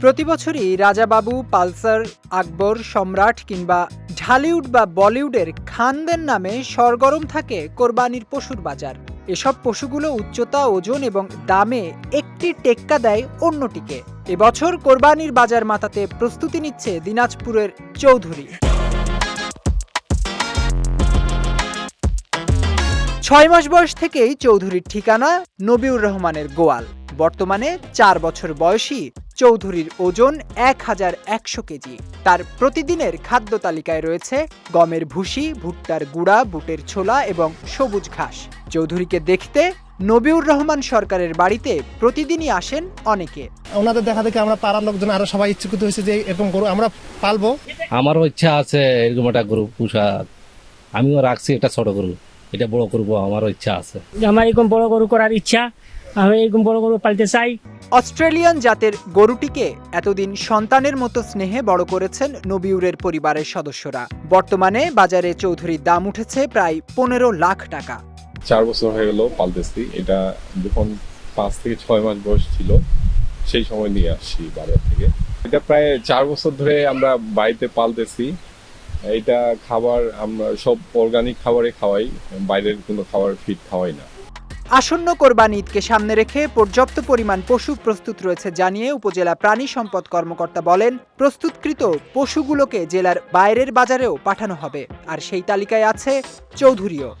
প্রতি বছরই রাজাবাবু, পালসার, আকবর, সম্রাট কিংবা ঢালিউড বা বলিউডের খানদের নামে সরগরম থাকে কোরবানির পশুর বাজার। এসব পশুগুলো উচ্চতা, ওজন এবং দামে একটি টেক্কা দেয় অন্যটিকে। এবছর কোরবানির বাজার মাতাতে প্রস্তুতি নিচ্ছে দিনাজপুরের চৌধুরী। ছয় মাস বয়স থেকেই চৌধুরীর ঠিকানা নবিউর রহমানের গোয়াল। বর্তমানে চার বছর বয়সী চৌধুরীর ওজন এক হাজার একশো কেজি। তার প্রতিদিনের খাদ্য তালিকায় রয়েছে গমের ভুসি ভুট্টার গুঁড়া বুটের ছোলা এবং সবুজ ঘাস। চৌধুরীকে দেখতে নবিউর রহমান সরকারের বাড়িতে প্রতিদিনই আসেন অনেকে। ওনাদের দেখা দেখে আমরা পাড়ার লোকজন আরও সবাই ইচ্ছুকিত হয়েছে যে এরকম গরু আমরা পালবো। আমারও ইচ্ছা আছে এরকম একটা গরু পোষার আমিও রাখছি একটা ছোট গরু এটা বড় করব আমারও ইচ্ছা আছে। আমার এরকম বড় গরু করার ইচ্ছা। আমি এরকম বড় গরু পালতে চাই। অস্ট্রেলিয়ান জাতের গরুটিকে এতদিন সন্তানের মতো স্নেহে বড় করেছেন নবিউরের পরিবারের সদস্যরা। বর্তমানে বাজারে চৌধুরীর দাম উঠেছে প্রায় পনেরো লাখ টাকা। চার বছর হয়ে গেল পালতেছি। এটা যখন পাঁচ থেকে ছয় মাস বয়স ছিল সেই সময় নিয়ে আসছি বাজার থেকে। এটা প্রায় চার বছর ধরে আমরা বাড়িতে পালতেছি। এটা খাবার আমরা সব অর্গানিক খাবারে খাওয়াই বাইরের কোনো খাবার ফিট খাওয়াই না। আসন্ন কোরবানি ঈদকে সামনে রেখে পর্যাপ্ত পরিমাণ পশু প্রস্তুত রয়েছে জানিয়ে উপজেলা প্রাণী সম্পদ কর্মকর্তা বলেন, প্রস্তুতকৃত পশুগুলোকে জেলার বাইরের বাজারেও পাঠানো হবে। আর সেই তালিকায় আছে চৌধুরীও।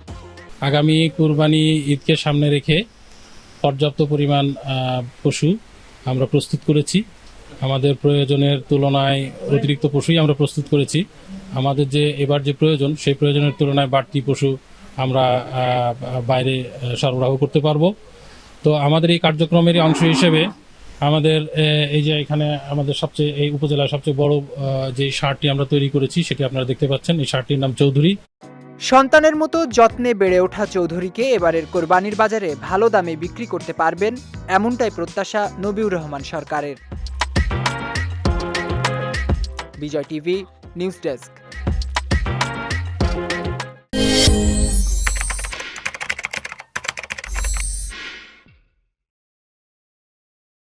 আগামী কোরবানি ঈদকে সামনে রেখে পর্যাপ্ত পরিমাণ পশু আমরা প্রস্তুত করেছি। আমাদের প্রয়োজনের তুলনায় অতিরিক্ত পশুই আমরা প্রস্তুত করেছি। আমাদের যে এবার যে প্রয়োজন, সেই প্রয়োজনের তুলনায় বাড়তি পশু আমরা বাইরে সরবরাহ করতে পারব। তো আমাদের এই কার্যক্রমের অংশ হিসেবে আমাদের এই যে এখানে আমাদের সবচেয়ে, এই উপজেলার সবচেয়ে বড় যে শার্টটি আমরা তৈরি করেছি, সেটি আপনারা দেখতে পাচ্ছেন। এই শার্টটির নাম চৌধুরী। সন্তানের মতো যত্নে বেড়ে ওঠা চৌধুরীকে এবারের কোরবানির বাজারে ভালো দামে বিক্রি করতে পারবেন এমনটাই প্রত্যাশা নবিউর রহমান সরকারের। Bijoy TV, news desk.